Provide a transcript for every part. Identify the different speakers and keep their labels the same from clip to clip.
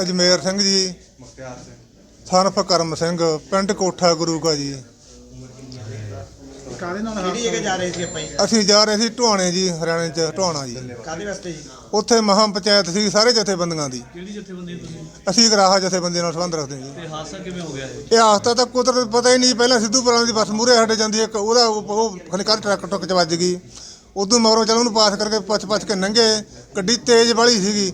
Speaker 1: ਅਜਮੇਰ ਸਿੰਘ ਜੀ।
Speaker 2: ਮੁਖਤਿਆਰ ਸਿੰਘ।
Speaker 1: ਸਨਫ ਕਰਮ ਸਿੰਘ ਪਿੰਡ ਕੋਠਾ ਗੁਰੂ ਕਾ ਜੀ।
Speaker 3: ਕਾਹਦੇ ਨਾਲ
Speaker 4: ਕਿਹੜੀ ਜਗ੍ਹਾ ਜਾ ਰਹੇ ਸੀ ਆਪਾਂ ਜੀ?
Speaker 1: ਅਸੀਂ ਜਾ ਰਹੇ ਸੀ ਢੁਆਣੇ ਜੀ ਹਰਿਆਣੇ ਚ ਢੁਆਣਾ ਜੀ।
Speaker 4: ਕਾਹਦੇ ਵਾਸਤੇ ਜੀ?
Speaker 1: ਉੱਥੇ ਮਹਾਂ ਪੰਚਾਇਤ ਸੀ ਸਾਰੇ ਜਥੇਬੰਦੀਆਂ ਦੀ।
Speaker 5: ਕਿਹੜੀ ਜਥੇਬੰਦੀ ਤੁਸੀਂ?
Speaker 1: ਅਸੀਂ ਇੱਕ ਰਾਹਾ ਜਥੇਬੰਦੀਆਂ ਨਾਲ ਸੰਬੰਧ ਰੱਖਦੇ ਹਾਂ ਜੀ।
Speaker 5: ਤੇ ਹਾਦਸਾ ਕਿਵੇਂ ਹੋ ਗਿਆ ਇਹ?
Speaker 1: ਇਹ ਆਸਤਾ ਤਾਂ ਕੁਦਰਤ ਪਤਾ ਹੀ ਨਹੀਂ ਪਹਿਲਾਂ ਸਿੱਧੂਪੁਰਾਂ ਦੀ ਬੱਸ ਮੂਰੇ ਹਟ ਜਾਂਦੀ ਹੈ, ਇੱਕ ਉਹਦਾ ਉਹ ਉਹ ਟਰੱਕ ਟੁੱਕ ਚ ਵੱਜ ਗਈ। ਉਦੋਂ ਮਗਰੋਂ ਚੱਲ ਉਹਨੂੰ ਪਾਸ ਕਰਕੇ ਪਛ ਪਛ ਕੇ ਲੰਘੇ ਗੱਡੀ ਤੇਜ਼ ਵਾਲੀ ਸੀਗੀ।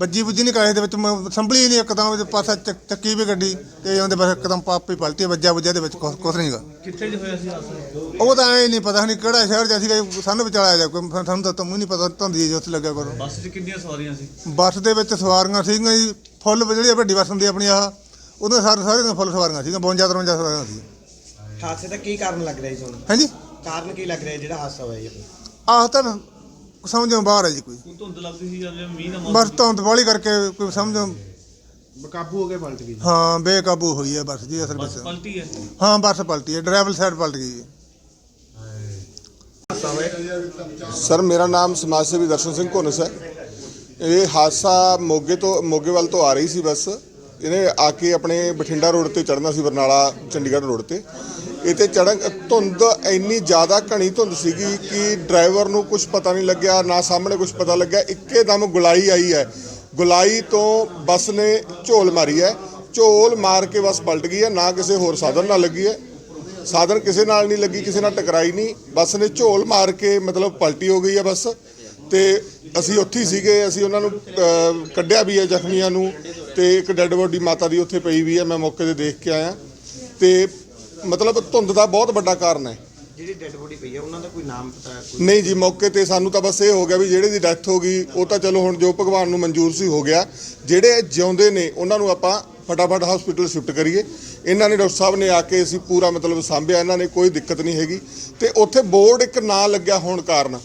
Speaker 1: ਵੱਜੀ ਬੁੱਜੀ ਨਹੀਂ ਕਾਹੇ ਦੇ ਵਿੱਚ ਮ- ਸੰਭਲੀ ਨਹੀਂ ਇੱਕਦਮ ਵਿੱਚ ਪਾਸਾ ਚੱਕ- ਚੱਕੀ ਵੀ ਗੱਡੀ ਤੇ ਉਹਦੇ ਬਸ ਇੱਕਦਮ ਪਾਪੀ ਪਲਟੀ ਵੱਜਾ ਵੱਜਾ ਦੇ ਵਿੱਚ ਕੁਛ ਕੁਛ ਨਹੀਂਗਾ
Speaker 5: ਕਿੱਥੇ ਜ ਹੋਇਆ ਸੀ ਹਾਦਸਾ?
Speaker 1: ਉਹ ਤਾਂ ਐ ਨਹੀਂ ਪਤਾ ਨਹੀਂ ਕਿਹੜਾ ਸ਼ਹਿਰ ਚ ਸੀਗਾ ਸਾਨੂੰ ਵਿਚਾਲਿਆ ਜਾ ਕੋਈ ਸਾਨੂੰ ਤਾਂ ਤੁਹਾਨੂੰ ਨਹੀਂ ਪਤਾ ਧੰਦੀ ਜੀ ਉੱਥੇ ਲੱਗਿਆ ਕਰੋ।
Speaker 5: ਬੱਸ 'ਚ ਕਿੰਨੀਆਂ ਸਵਾਰੀਆਂ ਸੀ?
Speaker 1: ਬੱਸ ਦੇ ਵਿੱਚ ਸਵਾਰੀਆਂ ਸੀਗੀਆਂ ਜੀ ਫੁੱਲ ਜਿਹੜੀ ਵੱਡੀ ਬੱਸ ਹੁੰਦੀ ਆ ਆਪਣੀ ਆਹ ਉਹਦੇ ਸਾਰੇ ਸਾਰੇ ਦੀਆਂ ਫੁੱਲ ਸਵਾਰੀਆਂ ਸੀਗੀਆਂ 52 53 ਸਵਾਰੀਆਂ ਸੀ।
Speaker 4: ਹਾਦਸੇ ਦਾ ਕੀ ਕਾਰਨ ਲੱਗ ਰਿਹਾ ਜੀ ਤੁਹਾਨੂੰ
Speaker 1: ਹਾਂਜੀ
Speaker 4: ਕਾਰਨ ਕੀ ਲੱਗ ਰਿਹਾ ਜਿਹੜਾ ਹਾਦਸਾ ਹੋਇਆ ਜੀ?
Speaker 1: ਆਹ ਤਾਂ ਸਮਝੋਂ ਬਾਹਰ ਹੈ ਜੀ ਕੋਈ।
Speaker 5: ਕੋਈ ਧੁੰਦ ਲੱਗਦੀ ਸੀ ਜਾਂ ਜਿਵੇਂ ਮੀਂਹ ਦਾ
Speaker 1: ਬਸ ਧੁੰਦ ਵਾਲੀ ਕਰਕੇ ਕੋਈ ਸਮਝੋ
Speaker 3: ਬੇਕਾਬੂ ਹੋ ਕੇ ਪਲਟ ਗਈ
Speaker 1: ਹਾਂ ਬੇਕਾਬੂ ਹੋਈ ਹੈ ਬੱਸ ਜੀ ਅਸਲ
Speaker 5: ਬੱਸ
Speaker 1: ਵਿੱਚ
Speaker 5: ਪਲਟੀ ਹੈ?
Speaker 1: ਹਾਂ ਬੱਸ ਪਲਟੀ ਹੈ ਡਰਾਈਵਰ ਸਾਈਡ ਪਲਟ ਗਈ ਹੈ।
Speaker 6: ਸਰ ਮੇਰਾ ਨਾਮ ਸਮਾਜ ਸੇਵੀ ਦਰਸ਼ਨ ਸਿੰਘ ਘੁੰਨਸ ਹੈ। ਇਹ ਹਾਦਸਾ ਮੋਗੇ ਤੋਂ ਮੋਗੇ ਵੱਲ ਤੋਂ ਆ ਰਹੀ ਸੀ ਬੱਸ। ਇਹਨੇ ਆ ਕੇ ਆਪਣੇ ਬਠਿੰਡਾ ਰੋਡ ਤੇ ਚੜਨਾ ਸੀ ਬਰਨਾਲਾ ਚੰਡੀਗੜ੍ਹ ਰੋਡ ਤੇ। ਇਹ ਤੇ ਚੜਨ ਧੁੰਦ ਇੰਨੀ ਜ਼ਿਆਦਾ ਘਣੀ ਧੁੰਦ ਸੀਗੀ ਕਿ ਡਰਾਈਵਰ ਨੂੰ ਕੁਝ ਪਤਾ ਨਹੀਂ ਲੱਗਿਆ ਨਾ ਸਾਹਮਣੇ ਕੁਝ ਪਤਾ ਲੱਗਿਆ। ਇੱਕੇ ਦਮ ਗੁਲਾਈ ਆਈ ਹੈ। ਗੁਲਾਈ ਤੋਂ ਬੱਸ ਨੇ ਝੋਲ ਮਾਰੀ ਹੈ। ਝੋਲ ਮਾਰ ਕੇ ਬੱਸ ਪਲਟ ਗਈ ਹੈ। ਨਾ ਕਿਸੇ ਹੋਰ ਸਾਧਨ ਨਾਲ ਲੱਗੀ ਹੈ। ਸਾਧਨ ਕਿਸੇ ਨਾਲ ਨਹੀਂ ਲੱਗੀ ਕਿਸੇ ਨਾਲ ਟਕਰਾਈ ਨਹੀਂ। ਬੱਸ ਨੇ ਝੋਲ ਮਾਰ ਕੇ ਮਤਲਬ ਪਲਟੀ ਹੋ ਗਈ ਹੈ ਬੱਸ। ਤੇ ਅਸੀਂ ਉੱਥੇ ਹੀ ਸੀਗੇ। ਅਸੀਂ ਉਹਨਾਂ ਨੂੰ ਅਹ, ਕੱਢਿਆ ਵੀ ਹੈ ਜ਼ਖਮੀਆਂ ਨੂੰ। ਤੇ ਇੱਕ ਡੈੱਡ ਬੋਡੀ ਮਾਤਾ ਦੀ ਉੱਥੇ ਪਈ ਵੀ ਹੈ। ਮੈਂ ਮੌਕੇ ਤੇ ਦੇਖ ਕੇ ਆਇਆ। ਤੇ ਮਤਲਬ ਧੁੰਦ ਦਾ ਬਹੁਤ ਵੱਡਾ ਕਾਰਨ ਹੈ।
Speaker 4: ਜਿਹੜੀ ਡੈੱਡ ਬੋਡੀ ਪਈ ਹੈ ਉਹਨਾਂ ਦਾ ਕੋਈ ਨਾਮ ਪਤਾ ਹੈ? ਕੋਈ
Speaker 6: ਨਹੀਂ ਜੀ ਮੌਕੇ ਤੇ ਸਾਨੂੰ ਤਾਂ ਬਸ ਇਹ ਹੋ ਗਿਆ ਵੀ ਜਿਹੜੇ ਦੀ ਡੈਥ ਹੋ ਗਈ ਉਹ ਤਾਂ ਚਲੋ ਹੁਣ ਜੋ ਭਗਵਾਨ ਨੂੰ ਮਨਜ਼ੂਰ ਸੀ ਹੋ ਗਿਆ। ਜਿਹੜੇ ਜਿਉਂਦੇ ਨੇ ਉਹਨਾਂ ਨੂੰ ਆਪਾਂ ਫਟਾਫਟ ਹਸਪੀਟਲ ਸ਼ਿਫਟ ਕਰੀਏ। ਇਹਨਾਂ ਨੇ ਡਾਕਟਰ ਸਾਹਿਬ ਨੇ ਆ ਕੇ ਅਸੀਂ ਪੂਰਾ ਮਤਲਬ ਸਾਂਭਿਆ ਇਹਨਾਂ ਨੇ ਕੋਈ ਦਿੱਕਤ ਨਹੀਂ ਹੈਗੀ। ਤੇ ਉੱਥੇ ਬੋਰਡ ਇੱਕ ਨਾ ਲੱਗਿਆ ਹੋਣ ਕਾਰਨ।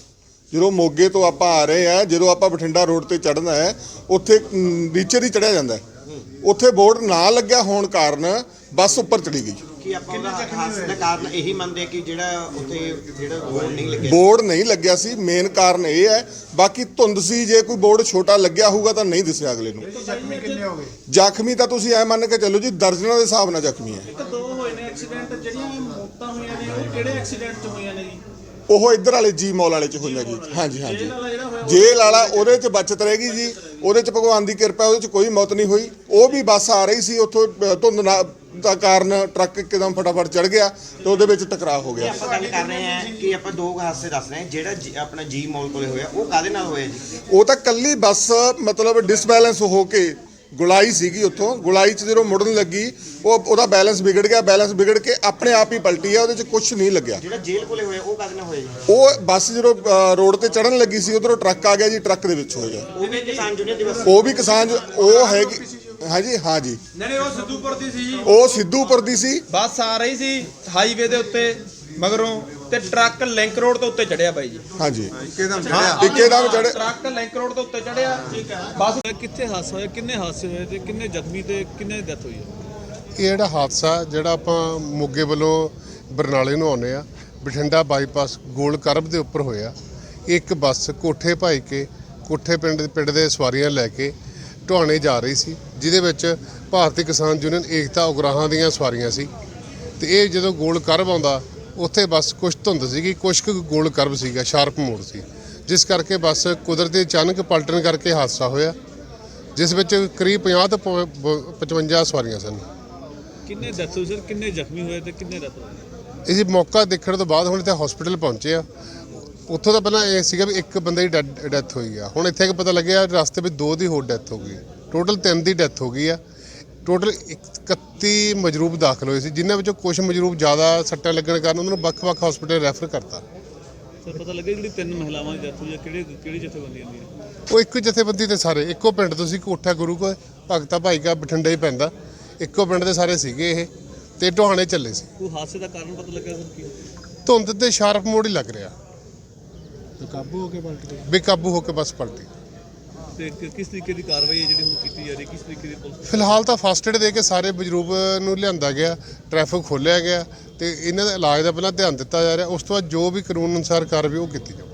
Speaker 6: ਜਦੋਂ ਮੋਗੇ ਤੋਂ ਆਪਾਂ ਆ ਰਹੇ ਆ ਜਦੋਂ ਆਪਾਂ ਬਠਿੰਡਾ ਰੋਡ ਤੇ ਚੜ੍ਹਨਾ ਹੈ ਉੱਥੇ ਨੀਚੇ ਦੀ ਚੜਿਆ ਜਾਂਦਾ ਹੈ। ਉੱਥੇ ਬੋਰਡ ਨਾ ਲੱਗਿਆ ਹੋਣ ਕਾਰਨ ਬੱਸ ਉੱਪਰ ਚੜੀ ਗਈ।
Speaker 4: ਕੀ ਆਪਾਂ ਉਹਦਾ ਹਾਦਸੇ ਦਾ ਕਾਰਨ ਇਹੀ ਮੰਨਦੇ ਆ ਕਿ ਜਿਹੜਾ ਉੱਥੇ ਜਿਹੜਾ ਬੋਰਡ ਨਹੀਂ ਲੱਗਿਆ।
Speaker 6: ਬੋਰਡ ਨਹੀਂ ਲੱਗਿਆ ਸੀ ਮੇਨ ਕਾਰਨ ਇਹ ਹੈ। ਬਾਕੀ ਧੁੰਦ ਸੀ ਜੇ ਕੋਈ ਬੋਰਡ ਛੋਟਾ ਲੱਗਿਆ ਹੋਊਗਾ ਤਾਂ ਨਹੀਂ ਦਿਸਿਆ ਅਗਲੇ ਨੂੰ।
Speaker 3: ਜ਼ਖਮੀ ਕਿੰਨੇ ਹੋ ਗਏ?
Speaker 6: ਜ਼ਖਮੀ ਤਾਂ ਤੁਸੀਂ ਐ ਮੰਨ ਕੇ ਚੱਲੋ ਜੀ ਦਰਜਨਾਂ ਦੇ ਹਿਸਾਬ ਨਾਲ ਜ਼ਖਮੀ ਹੈ।
Speaker 5: ਇੱਕ ਦੋ ਹੋਏ ਨੇ ਐਕਸੀਡੈਂਟ ਜਿਹੜੀਆਂ ਮੌਤਾਂ ਹੋਈਆਂ ਨੇ ਉਹ ਕਿਹੜੇ ਐਕਸੀਡੈਂਟ 'ਚ ਹੋਈਆਂ ਨੇ ਜੀ?
Speaker 6: ਉਹ ਇੱਧਰ ਵਾਲੇ ਜੀ ਮੌਲ ਵਾਲੇ ਚ ਹੋਈਆਂ ਜੀ। ਹਾਂਜੀ ਹਾਂਜੀ।
Speaker 5: ਜੇਲ੍ਹ ਵਾਲਾ
Speaker 6: ਉਹਦੇ ਚ ਬਚਤ ਰਹੇਗੀ ਜੀ। ਉਹਦੇ ਚ ਭਗਵਾਨ ਦੀ ਕਿਰਪਾ ਉਹਦੇ ਚ ਕੋਈ ਮੌਤ ਨਹੀਂ ਹੋਈ। ਉਹ ਵੀ ਬੱਸ ਆ ਰਹੀ ਸੀ ਉੱਥੋਂ ਧੁੰਦ ਨਾ- ਦਾ ਕਾਰਨ ਟਰੱਕ ਇੱਕਦਮ ਫਟਾਫਟ ਚੜ ਗਿਆ ਤੇ ਉਹਦੇ ਵਿੱਚ ਟਕਰਾਅ ਹੋ ਗਿਆ।
Speaker 4: ਆਪਾਂ ਗੱਲ ਕਰ ਰਹੇ ਹਾਂ ਕਿ ਆਪਾਂ ਦੋ ਹਾਦਸੇ ਦੱਸ ਰਹੇ ਹਾਂ ਜਿਹੜਾ ਜੀ- ਆਪਣਾ ਜੀ ਮੌਲ ਕੋਲੇ ਹੋਇਆ ਉਹ ਕਾਦੇ ਨਾਲ ਹੋਇਆ ਜੀ?
Speaker 6: ਉਹ ਤਾਂ ਕੱਲੀ ਬੱਸ ਮਤਲਬ ਡਿਸਬੈਲੈਂਸ ਹੋ ਕੇ ਗੁਲਾਈ ਸੀਗੀ ਉੱਥੋਂ। ਗੁਲਾਈ 'ਚ ਜਦੋਂ ਮੁੜਨ ਲੱਗੀ ਉਹ ਉਹਦਾ ਬੈਲੈਂਸ ਵਿਗੜ ਗਿਆ। ਬੈਲੈਂਸ ਵਿਗੜ ਕੇ ਆਪਣੇ ਆਪ ਹੀ ਪਲਟੀ ਆ ਉਹਦੇ 'ਚ ਕੁਝ ਨਹੀਂ ਲੱਗਿਆ।
Speaker 4: ਜਿਹੜਾ ਜੇਲ੍ਹ ਕੋਲੇ ਹੋਇਆ ਉਹ ਕਾਦੇ ਨਾਲ ਹੋਇਆ ਜੀ?
Speaker 6: ਉਹ ਬੱਸ ਜਦੋਂ ਅ, ਰੋਡ ਤੇ ਚੜਨ ਲੱਗੀ ਸੀ ਉਧਰੋਂ ਟਰੱਕ ਆ ਗਿਆ ਜੀ ਟਰੱਕ ਦੇ ਵਿੱਚ ਹੋ ਗਿਆ।
Speaker 4: ਉਹ ਵੀ ਕਿਸਾਨ ਯੂਨੀਅਨ ਦਿਵਸ
Speaker 6: ਉਹ ਵੀ ਕਿਸਾਨ ਜੋ- ਉਹ ਹੈਗੀ ਹਾਂਜੀ ਹਾਂ ਜੀ
Speaker 7: ਨਹੀਂ ਨਹੀਂ ਉਹ ਸਿੱਧੂਪੁਰ ਦੀ ਸੀ ਜੀ।
Speaker 6: ਉਹ ਸਿੱਧੂਪੁਰ ਦੀ ਸੀ।
Speaker 7: ਬੱਸ ਆ ਰਹੀ ਸੀ ਹਾਈਵੇ ਦੇ ਉੱਤੇ ਮਗਰੋਂ ਤੇ ਟਰੱਕ ਲਿੰਕ ਰੋਡ ਤੋਂ ਉੱਤੇ ਚੜਿਆ ਬਾਈ ਜੀ।
Speaker 6: ਹਾਂਜੀ।
Speaker 1: ਇੱਕਦਮ
Speaker 6: ਇੱਕਦਮ ਚੜ੍ਹੇ-
Speaker 7: ਟਰੱਕ ਲਿੰਕ ਰੋਡ ਤੋਂ ਉੱਤੇ ਚੜਿਆ ਬੱਸ
Speaker 5: ਕਿੱਥੇ ਹਾਦਸਾ ਹੋਇਆ? ਕਿੰਨੇ ਹਾਦਸੇ ਹੋਏ ਤੇ ਕਿੰਨੇ ਜ਼ਖਮੀ ਤੇ ਕਿੰਨੇ ਡੈਥ ਹੋਈ ਹੈ?
Speaker 8: ਇਹ ਜਿਹੜਾ ਹਾਦਸਾ ਜਿਹੜਾ ਆਪਾਂ ਮੋਗੇ ਵੱਲੋਂ ਬਰਨਾਲੇ ਨੂੰ ਆਉਂਦੇ ਆ ਬਠਿੰਡਾ ਬਾਈਪਾਸ ਗੋਲ ਕਰਬ ਦੇ ਉੱਪਰ ਹੋਇਆ। ਇੱਕ ਬੱਸ ਕੋਠੇ ਭਾਈ ਕੇ ਕੋਠੇ ਪਿੰਡ ਦੇ ਪਿੰਡ ਦੇ ਸਵਾਰੀਆਂ ਲੈ ਕੇ ਢੁਆਣੇ ਜਾ ਰਹੀ ਸੀ। ਜਿਹਦੇ ਵਿੱਚ ਭਾਰਤੀ ਕਿਸਾਨ ਯੂਨੀਅਨ ਏਕਤਾ ਉਗਰਾਹਾਂ ਦੀਆਂ ਸਵਾਰੀਆਂ ਸੀ। ਤੇ ਇਹ ਜਦੋਂ ਗੋਲ ਕਰਬ ਆਉਂਦਾ ਉੱਥੇ ਬੱਸ ਕੁਛ ਧੁੰਦ ਸੀਗੀ ਕੁਛ ਕੁ ਗੋਲ ਕਰਬ ਸੀਗਾ ਸ਼ਾਰਪ ਮੋੜ ਸੀ। ਜਿਸ ਕਰਕੇ ਬੱਸ ਕੁਦਰਤੀ ਅਚਾਨਕ ਪਲਟਣ ਕਰਕੇ ਹਾਦਸਾ ਹੋਇਆ ਜਿਸ ਵਿੱਚ ਕਰੀਬ 50 ਤੋਂ ਪ- ਬ- 55 ਸਵਾਰੀਆਂ ਸਨ।
Speaker 5: ਕਿੰਨੇ ਹੋਈ ਸਰ ਕਿੰਨੇ ਜ਼ਖਮੀ ਹੋਏ ਤੇ ਕਿੰਨੇ ਹੋਈ
Speaker 8: ਇਹ ਜੀ ਮੌਕਾ ਦੇਖਣ ਤੋਂ ਬਾਅਦ ਹੁਣ ਇੱਥੇ ਹਸਪੀਟਲ ਪਹੁੰਚੇ ਆ। ਉੱਥੋਂ ਤਾਂ ਪਹਿਲਾਂ ਇਹ ਸੀਗਾ ਵੀ ਇੱਕ ਬੰਦੇ ਦੀ ਡੈਥ ਹੋਈ ਆ। ਹੁਣ ਇੱਥੇ ਕਿ ਪਤਾ ਲੱਗਿਆ ਰਸਤੇ ਵਿੱਚ ਦੋ ਦੀ ਹੋਰ ਡੈਥ ਹੋ ਗਈ। ਟੋਟਲ ਤਿੰਨ ਦੀ ਡੈਥ ਹੋ ਗਈ ਆ। ਟੋਟਲ 31 ਮਜਰੂਬ ਦਾਖਲ ਹੋਏ ਸੀ ਜਿਨ੍ਹਾਂ ਵਿੱਚੋਂ ਕੁਝ ਮਜਰੂਬ ਜ਼ਿਆਦਾ ਸੱਟਾਂ ਲੱਗਣ ਕਾਰਨ ਉਹਨਾਂ ਨੂੰ ਵੱਖ-ਵੱਖ ਹਸਪੀਟਲ ਰੈਫਰ ਕਰਤਾ।
Speaker 5: ਸਰ ਪਤਾ ਲੱਗਿਆ ਜਿਹੜੀ ਤਿੰਨ ਮਹਿਲਾਵਾਂ ਦੀ ਡੈਥ ਹੋਈ ਹੈ ਕਿਹੜੇ ਕਿਹੜੀ ਜਥੇਬੰਦੀਆਂ ਦੀਆਂ
Speaker 8: ਉਹ ਇੱਕੋ ਜਥੇਬੰਦੀ ਤੇ ਸਾਰੇ ਇੱਕੋ ਪਿੰਡ ਤੋਂ ਸੀ ਕੋਠਾ ਗੁਰੂ ਕੋ ਭਗਤਾ ਭਾਈ ਕਾ ਬਠਿੰਡਾ ਹੀ ਪੈਂਦਾ। ਇੱਕੋ ਪਿੰਡ ਦੇ ਸਾਰੇ ਸੀਗੇ ਇਹ ਤੇ ਢੋਹਾਣੇ ਚੱਲੇ ਸੀ।
Speaker 5: ਕੋਈ ਹਾਦਸੇ ਦਾ ਕਾਰਨ ਪਤਾ ਲੱਗਿਆ ਸਰ ਕੀ?
Speaker 8: ਧੁੰਦ ਤੇ ਸ਼ਾਰਪ ਮੋੜ ਹੀ ਲੱਗ ਰਿਹਾ।
Speaker 3: ਬੇਕਾਬੂ ਹੋ ਕੇ ਪਲਟ ਗਈ
Speaker 8: ਬੇਕਾਬੂ ਹੋ ਕੇ ਬੱਸ ਪਲਟੀ
Speaker 5: ਤੇ ਕਿ- ਕਿਸ ਤਰੀਕੇ ਦੀ ਕਾਰਵਾਈ ਹੈ ਜਿਹੜੀ ਹੁਣ ਕੀਤੀ ਜਾ ਰਹੀ ਹੈ? ਕਿਸ ਤਰੀਕੇ ਦੀ ਪੁਲਿਸ
Speaker 8: ਫਿਲਹਾਲ ਤਾਂ ਫਸਟ ਏਡ ਦੇ ਕੇ ਸਾਰੇ ਬਜ਼ੁਰਗ ਨੂੰ ਲਿਆਂਦਾ ਗਿਆ ਟ੍ਰੈਫਿਕ ਖੋਲਿਆ ਗਿਆ ਤੇ ਇਹਨਾਂ ਦੇ ਇਲਾਜ ਦਾ ਪਹਿਲਾਂ ਧਿਆਨ ਦਿੱਤਾ ਜਾ ਰਿਹਾ, ਉਸ ਤੋਂ ਬਾਅਦ ਜੋ ਵੀ ਕਾਨੂੰਨ ਅਨੁਸਾਰ ਕਾਰਵਾਈ ਉਹ ਕੀਤੀ ਜਾਊ